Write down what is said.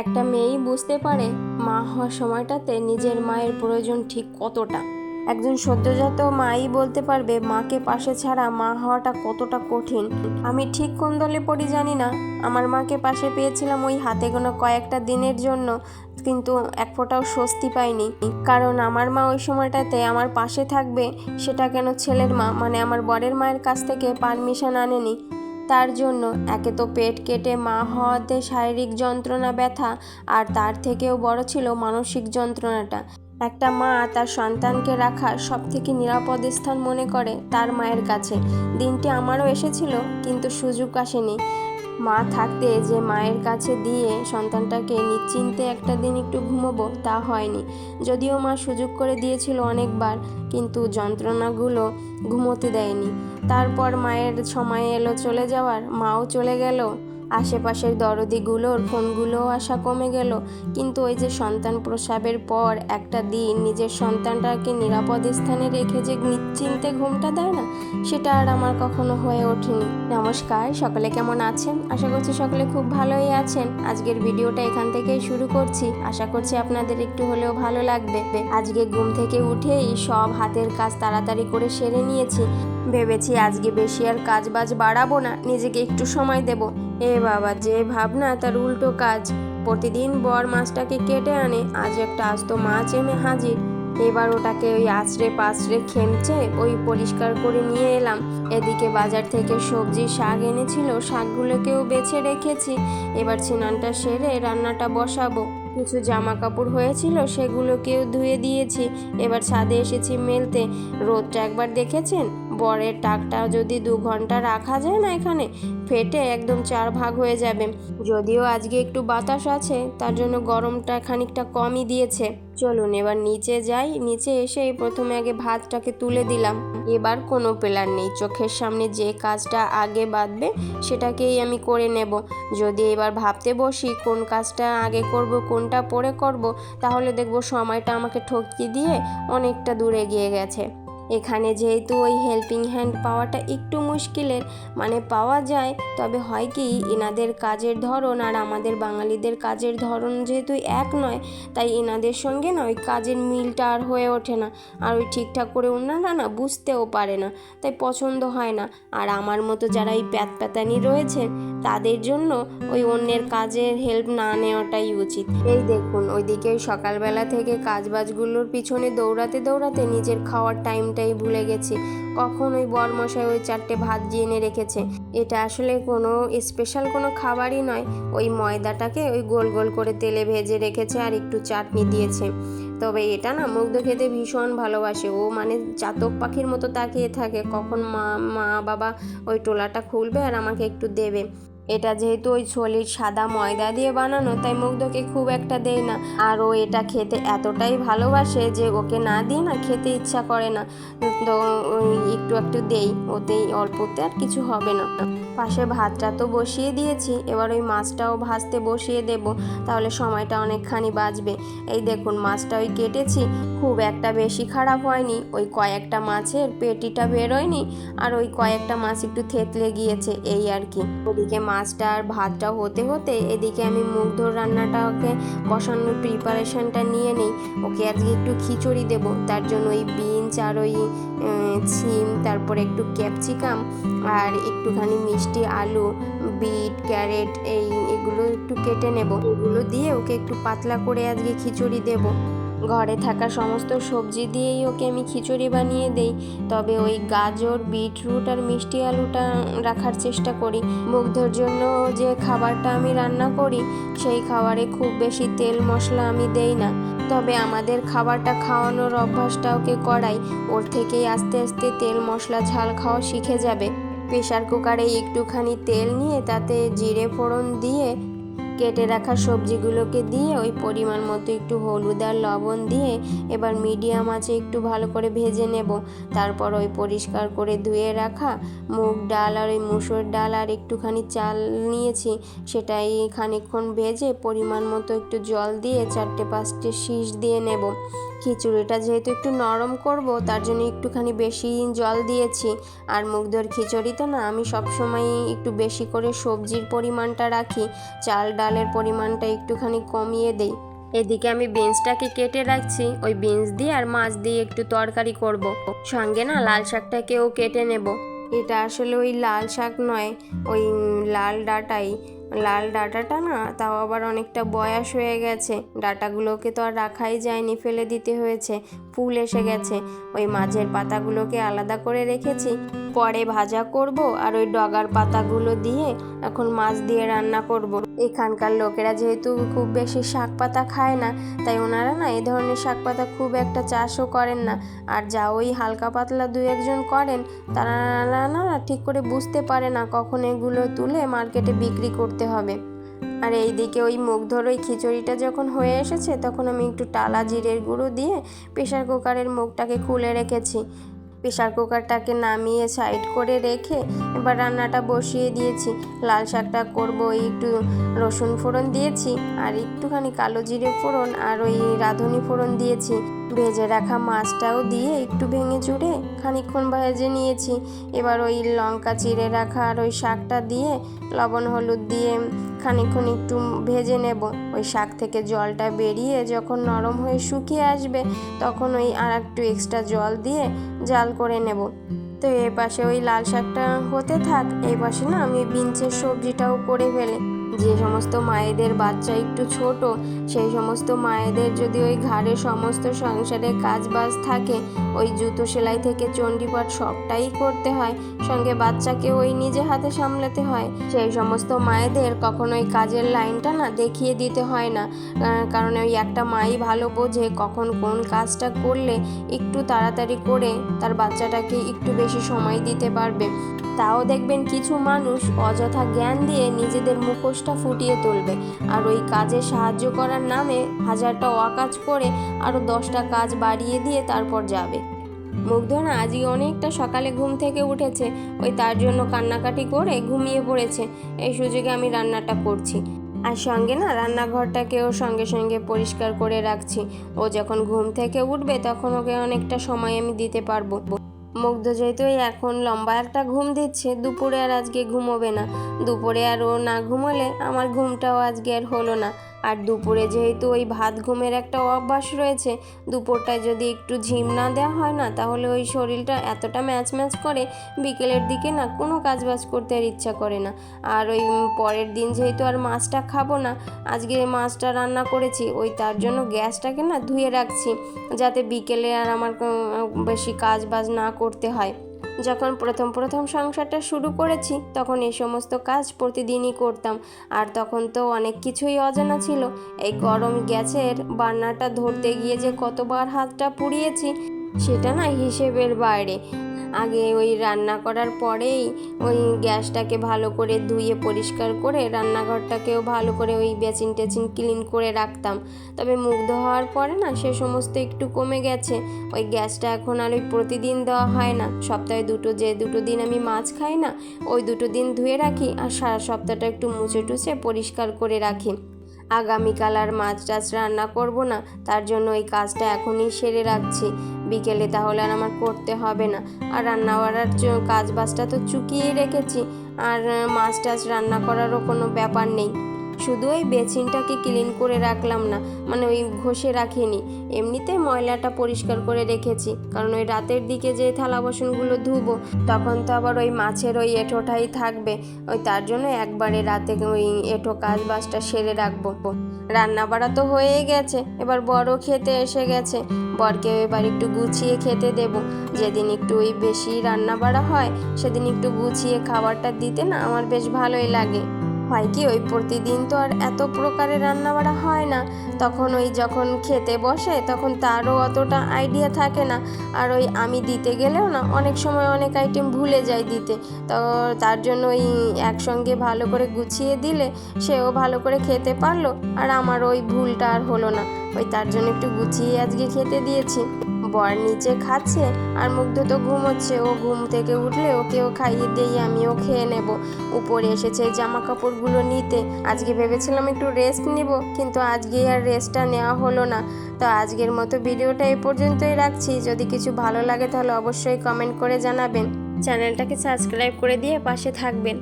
একটা মেয়েই বুঝতে পারে মা হওয়ার সময়টাতে নিজের মায়ের প্রয়োজন ঠিক কতটা। একজন সদ্যজাত মাই বলতে পারবে, মাকে পাশে ছাড়া মা হওয়াটা কতটা কঠিন। আমি ঠিক কোন দলে পড়ি জানি না। আমার মাকে পাশে পেয়েছিলাম ওই হাতে গোনা কয়েকটা দিনের জন্য, কিন্তু এক ফোঁটাও স্বস্তি পাইনি। কারণ আমার মা ওই সময়টাতে আমার পাশে থাকবে, সেটা কেন ছেলের মা? মানে আমার বরের মায়ের কাছ থেকে পারমিশন আনেনি। তার জন্য। একে তো পেট কেটে মা হওয়াতে শারীরিক যন্ত্রণা, ব্যথা, আর তার থেকেও বড় ছিল মানসিক যন্ত্রণাটা। একটা মা তার সন্তানকে রাখার সব থেকে নিরাপদ স্থান মনে করে তার মায়ের কাছে। দিনটি আমারও এসেছিল, কিন্তু সুযোগ আসেনি। মা থাকতে যে মায়ের কাছে দিয়ে সন্তানটাকে নিশ্চিন্তে একটা দিন একটু ঘুমোবো, তা হয়নি। যদিও মা সুযোগ করে দিয়েছিল অনেকবার, কিন্তু যন্ত্রণাগুলো ঘুমোতে দেয়নি। তারপর মায়ের সময় এলো চলে যাওয়ার, মাও চলে গেল। আশেপাশের দরদিগুলোর ফোনগুলোও আসা কমে গেল। কিন্তু ওই যে সন্তান প্রসাবের পর একটা দিন নিজের সন্তানটাকে নিরাপদ স্থানে রেখে যে নিশ্চিন্তে ঘুমটা দেয় না, সেটা আর আমার কখনো হয়ে ওঠেনি। নমস্কার, সকলে কেমন আছেন? আশা করছি সকলে খুব ভালোই আছেন। আজকের ভিডিওটা এখান থেকেই শুরু করছি। আশা করছি আপনাদের একটু হলেও ভালো লাগবে। আজকে ঘুম থেকে উঠেই সব হাতের কাজ তাড়াতাড়ি করে সেরে নিয়েছি। ভেবেছি আজকে বেশি আর কাজ বাজ বাড়াবো না, নিজেকে একটু সময় দেব। এ বাবা, যে ভাবনা, তার উল্টো কাজ। প্রতিদিন বর মাছটাকে কেটে আনে, আজ একটা আস্ত মাছ এনে হাজির। এবার ওটাকে ওই আছড়ে পাছড়ে খেমচে ওই পরিষ্কার করে নিয়ে এলাম। এদিকে বাজার থেকে সবজি শাক এনেছিল, শাকগুলোকেও বেছে রেখেছি। এবার স্নানটা সেরে রান্নাটা বসাবো। কিছু জামা কাপড় হয়েছিল, সেগুলোকেও ধুয়ে দিয়েছি। এবার ছাদে এসেছি মেলতে। রোদটা একবার দেখেছেন? বরের টাকটা যদি দু ঘণ্টা রাখা যায় না এখানে, ফেটে একদম চার ভাগ হয়ে যাবে। যদিও আজকে একটু বাতাস আছে, তার জন্য গরমটা খানিকটা কমই দিয়েছে। চলুন এবার নিচে যাই, নিচে এসে প্রথমে আগে ভাতটাকে তুলে দিলাম। এবার কোনো প্ল্যান নেই, চোখের সামনে যে কাজটা আগে বাঁধবে, সেটাকেই আমি করে নেব। যদি এবার ভাবতে বসি কোন কাজটা আগে করব, কোনটা পরে করব, তাহলে দেখব সময়টা আমাকে ঠকিয়ে দিয়ে অনেকটা দূরে গিয়ে গেছে। এখানে যেহেতু ওই হেল্পিং হ্যান্ড পাওয়াটা একটু মুশকিলের মানে পাওয়া যায়, তবে হয় কি এনাদের কাজের ধরন আর আমাদের বাঙালিদের কাজের ধরন যেহেতু এক নয়, তাই এনাদের সঙ্গে না ওই কাজের মিলটা আর হয়ে ওঠে না। আর ওই ঠিকঠাক করে ওনারা না বুঝতেও পারে না, তাই পছন্দ হয় না। আর আমার মতো যারা এই প্যাত প্যাতানি রয়েছে তাদের জন্য ওই অন্যের কাজের হেল্প না নেওয়াটাই উচিত। এই দেখুন, ওইদিকে ওই সকালবেলা থেকে কাজবাজগুলোর পিছনে দৌড়াতে দৌড়াতে নিজের খাওয়ার টাইমটাই ভুলে গেছি। কখন ওই বরমশাই ওই চারটে ভাত এনে রেখেছে? এটা আসলে কোনো স্পেশাল কোনো খাবারই নয়। ওই ময়দাটাকে ওই গোল গোল করে তেলে ভেজে রেখেছে আর একটু চাটনি দিয়েছে। তবে এটা না, মুগ্ধ খেতে ভীষণ ভালোবাসে। ও মানে চাতক পাখির মতো তাকিয়ে থাকে। কখন মা মা, বাবা ওই টোলাটা খুলবে আর আমাকে একটু দেবে। এটা যেহেতু ওই সলিড সাদা ময়দা দিয়ে বানানো, তাই মুগ্ধকে খুব একটা দেয় না। আর ও এটা খেতে এতটাই ভালোবাসে যে ওকে না দিই না খেতে ইচ্ছা করে না। তো একটু একটু দেই, ওতেই অল্পতে আর কিছু হবে না। পাশে ভাতটা তো বসিয়ে দিয়েছি, এবার ওই মাছটাও ভাজতে বসিয়ে দেব, তাহলে সময়টা অনেকখানি বাঁচবে। এই দেখুন, মাছটা ওই কেটেছি, খুব একটা বেশি খারাপ হয়নি। ওই কয়েকটা মাছের পেটিটা বেরোয়নি, আর ওই কয়েকটা মাছ একটু থেতলে গিয়েছে, এই আর কি। ওদিকে মাছটা আর ভাতটা হতে হতে এদিকে আমি মুগ্ধর রান্নাটাকে বসানোর প্রিপারেশনটা নিয়ে নিই। ওকে আজকে একটু খিচুড়ি দেব, তার জন্য ওই বিনস আর ওই ছিম, তারপরে একটু ক্যাপসিকাম আর একটুখানি মিষ্টি আলু বিট, ক্যারেট, এই এগুলো একটু কেটে নেব। এগুলো দিয়ে ওকে একটু পাতলা করে আজকে খিচুড়ি দেব। ঘরে থাকা সমস্ত সবজি দিয়েই ওকে আমি খিচুড়ি বানিয়ে দেই। তবে ওই গাজর, বিটরুট আর মিষ্টি আলুটা রাখার চেষ্টা করি। মুগ্ধর জন্য যে খাবারটা আমি রান্না করি, সেই খাবারে খুব বেশি তেল মশলা আমি দেই না। তবে আমাদের খাবারটা খাওয়ানোর অভ্যাসটা ওকে করাই। ওর থেকেই আস্তে আস্তে তেল মশলা, ঝাল খাওয়া শিখে যাবে। প্রেশার কুকারে একটুখানি তেল নিয়ে তাতে জিরে ফোড়ন দিয়ে কেটে রাখা সবজিগুলোকে দিয়ে ওই পরিমাণ মতো একটু হলুদ আর লবণ দিয়ে এবার মিডিয়াম আছে একটু ভালো করে ভেজে নেব। তারপর ওই পরিষ্কার করে ধুয়ে রাখা মুগ ডাল আর ওই মুসুর ডাল আর একটুখানি চাল নিয়েছি। সেটাই খানিকক্ষণ ভেজে পরিমাণ মতো একটু জল দিয়ে চারটে পাঁচটে শীষ দিয়ে নেব। খিচুড়িটা যেহেতু একটু নরম করব, তার জন্য একটুখানি বেশি জল দিয়েছি। আর মুগধর খিচুড়িতে না, আমি সবসময় একটু বেশি করে সবজির পরিমাণটা রাখি, চাল ডালের পরিমাণটা একটুখানি কমিয়ে দেই। এদিকে আমি বিনসটাকে কেটে রাখছি, ওই বিনস দিয়ে আর মাছ দিয়ে একটু তরকারি করব। সঙ্গে না লাল শাকটাকেও কেটে নেব। এটা আসলে ওই লাল শাক নয়, ওই লাল ডাঁটাই। লাল ডাটাটা না, তাও আবার অনেকটা বয়স হয়ে গেছে। ডাটাগুলোকে তো আর রাখাই যায়নি, ফেলে দিতে হয়েছে। ফুল এসে গেছে। ওই মাঝের পাতাগুলোকে আলাদা করে রেখেছি। পরে ভাজা করব আর ওই ডগার পাতাগুলো দিয়ে এখন মাছ দিয়ে রান্না করব। এখানকার লোকেরা যেহেতু খুব বেশি শাক পাতা খায় না, তাই ওনারা না এই ধরনের শাক পাতা খুব একটা চাষও করেন না। আর যা ওই হালকা পাতলা দু একজন করেন, তারা না ঠিক করে বুঝতে পারে না কখন এগুলো তুলে মার্কেটে বিক্রি করতে হবে। আর এইদিকে ওই মুখ ধর ওই খিচুড়িটা যখন হয়ে এসেছে, তখন আমি একটু টালা জিরের গুঁড়ো দিয়ে প্রেশার কুকারের মুখটাকে খুলে রেখেছি। প্রেশার কুকারটাকে নামিয়ে সাইড করে রেখে এবার রান্নাটা বসিয়ে দিয়েছি। লাল শাকটা করব, একটু রসুন ফোড়ন দিয়েছি আর একটুখানি কালো জিরে ফোড়ন আর ওই রাঁধুনি ফোড়ন দিয়েছি। ভেজে রাখা মাছটাও দিয়ে একটু ভেঙে চুড়ে খানিকক্ষণ ভেজে নিয়েছি। এবার ওই লঙ্কা চিড়ে রাখা আর ওই শাকটা দিয়ে লবণ, হলুদ দিয়ে খানিকক্ষণ একটু ভেজে নেব। ওই শাক থেকে জলটা বেরিয়ে যখন নরম হয়ে শুকিয়ে আসবে, তখন ওই আর একটু এক্সট্রা জল দিয়ে জাল করে নেব। তো এ পাশে ওই লাল শাকটা হতে থাক এই পাশে না আমি বিনসের সবজিটাও করে ফেলে। যে সমস্ত মায়েদের বাচ্চা একটু ছোট, সেই সমস্ত মায়েদের যদি ওই ঘাড়ে সমস্ত সংসারে কাজ বাজ থাকে, ওই জুতো সেলাই থেকে চণ্ডীপাঠ সবটাই করতে হয়, সঙ্গে বাচ্চাকে ওই নিজে হাতে সামলাতে হয়, সেই সমস্ত মায়েদের কখনো ওই কাজের লাইনটা না দেখিয়ে দিতে হয় না। কারণ ওই একটা মাই ভালো বোঝে কখন কোন কাজটা করলে একটু তাড়াতাড়ি করে তার বাচ্চাটাকে একটু বেশি সময় দিতে পারবে। তাও দেখবেন কিছু মানুষ অযথা জ্ঞান দিয়ে নিজেদের মুখোশটা ফুটিয়ে তুলবে। আর ওই কাজে সাহায্য করার নামে হাজারটা অকাজ করে আরও দশটা কাজ বাড়িয়ে দিয়ে তারপর যাবে। মুগ্ধ না আজকে অনেকটা সকালে ঘুম থেকে উঠেছে। ওই তার জন্য কান্নাকাটি করে ঘুমিয়ে পড়েছে। এই সুযোগে আমি রান্নাটা করছি। আর সঙ্গে না রান্নাঘরটাকেও সঙ্গে সঙ্গে পরিষ্কার করে রাখছি। ও যখন ঘুম থেকে উঠবে তখন ওকে অনেকটা সময় আমি দিতে পারব। মুগ্ধ যেহেতু এখন লম্বা একটা ঘুম দিচ্ছে। দুপুরে আর আজকে ঘুমোবে না। দুপুরে আর ও না ঘুমোলে আমার ঘুমটাও আজকে আর হলো না। আর দুপুরে যেহেতু ওই ভাত ঘুমের একটা অভ্যাস রয়েছে দুপুরটায় যদি একটু ঝিম না দেওয়া হয় না, তাহলে ওই শরীরটা এতটা ম্যাচ ম্যাচ করে বিকেলের দিকে না কোনো কাজ বাজ করতে আর ইচ্ছা করে না। আর ওই পরের দিন যেহেতু আর মাছটা খাব না, আজকে মাছটা রান্না করেছি, ওই তার জন্য গ্যাসটাকে না ধুয়ে রাখছি, যাতে বিকেলে আর আমার বেশি কাজ বাজ না করতে হয়। যখন প্রথম প্রথম সংসারটা শুরু করেছি, তখন এই সমস্ত কাজ প্রতিদিনই করতাম। আর তখন তো অনেক কিছুই অজানা ছিল। এই গরম গ্যাসের বার্নারটা ধরতে গিয়ে যে কতবার হাতটা পুড়িয়েছি সেটা না হিসেবের বাইরে। আগে ওই রান্না করার পরেই ওই গ্যাসটাকে ভালো করে ধুয়ে পরিষ্কার করে রান্নাঘরটাকেও ভালো করে ওই বেচিন টেচিন ক্লিন করে রাখতাম। তবে মুগ্ধ হওয়ার পরে না সে সমস্ত একটু কমে গেছে। ওই গ্যাসটা এখন আর ওই প্রতিদিন দেওয়া হয় না। সপ্তাহে দুটো যে দুটো দিন আমি মাছ খাই না, ওই দুটো দিন ধুয়ে রাখি আর সারা সপ্তাহটা একটু মুছে টুছে পরিষ্কার করে রাখি। আগামীকাল আর মাছ টাছ রান্না করব না, তার জন্য ওই কাজটা এখনই সেরে রাখছি। বিকেলে তাহলে আর আমার করতে হবে না। আর রান্না জ- কাজ বাজটা তো চুকিয়েই রেখেছি। আর মাছ টাছ রান্না করারও কোনো ব্যাপার নেই। শুধু ওই বেসিনটাকে ক্লিন করে রাখলাম না মানে ওই ঘষে রাখিনি। এমনিতে ময়লাটা পরিষ্কার করে রেখেছি, কারণ ওই রাতের দিকে যে থালা বাসনগুলো ধুবো, তখন তো আবার ওই মাছের ওই এঁঠোটাই থাকবে। ওই তার জন্য একবারে রাতে ওই এঁঠো কাজ বাজটা সেরে রাখব। রান্না বাড়া তো হয়েই গেছে, এবার বড় খেতে এসে গেছে। বরকে এবার একটু গুছিয়ে খেতে দেব। যেদিন একটু ওই বেশি রান্না বাড়া হয়, সেদিন একটু গুছিয়ে খাবারটা দিতে না আমার বেশ ভালোই লাগে। হয় কি, ওই প্রতিদিন তো আর এত প্রকারের রান্না বাড়া হয় না। তখন ওই যখন খেতে বসে, তখন তারও অতটা আইডিয়া থাকে না। আর ওই আমি দিতে গেলেও না, অনেক সময় অনেক আইটেম ভুলে যায় দিতে। তো তার জন্য ওই একসঙ্গে ভালো করে গুছিয়ে দিলে, সেও ভালো করে খেতে পারল। আর আমার ওই ভুলটা আর হলো না। ওই তার জন্য একটু গুছিয়ে আজকে খেতে দিয়েছি। বর নিচে খাচ্ছে আর মুগ্ধ তো ঘুমোচ্ছে। ও ঘুম থেকে উঠলে ওকেও খাইয়ে দিয়ে আমিও খেয়ে নেব। উপরে এসেছে জামা কাপড়গুলো নিতে। আজকে ভেবেছিলাম একটু রেস্ট নিব, কিন্তু আজকে আর রেস্টটা নেওয়া হলো না। তো আজকের মতো ভিডিওটা এই পর্যন্তই রাখছি। যদি কিছু ভালো লাগে তাহলে অবশ্যই কমেন্ট করে জানাবেন। চ্যানেলটাকে সাবস্ক্রাইব করে দিয়ে পাশে থাকবেন।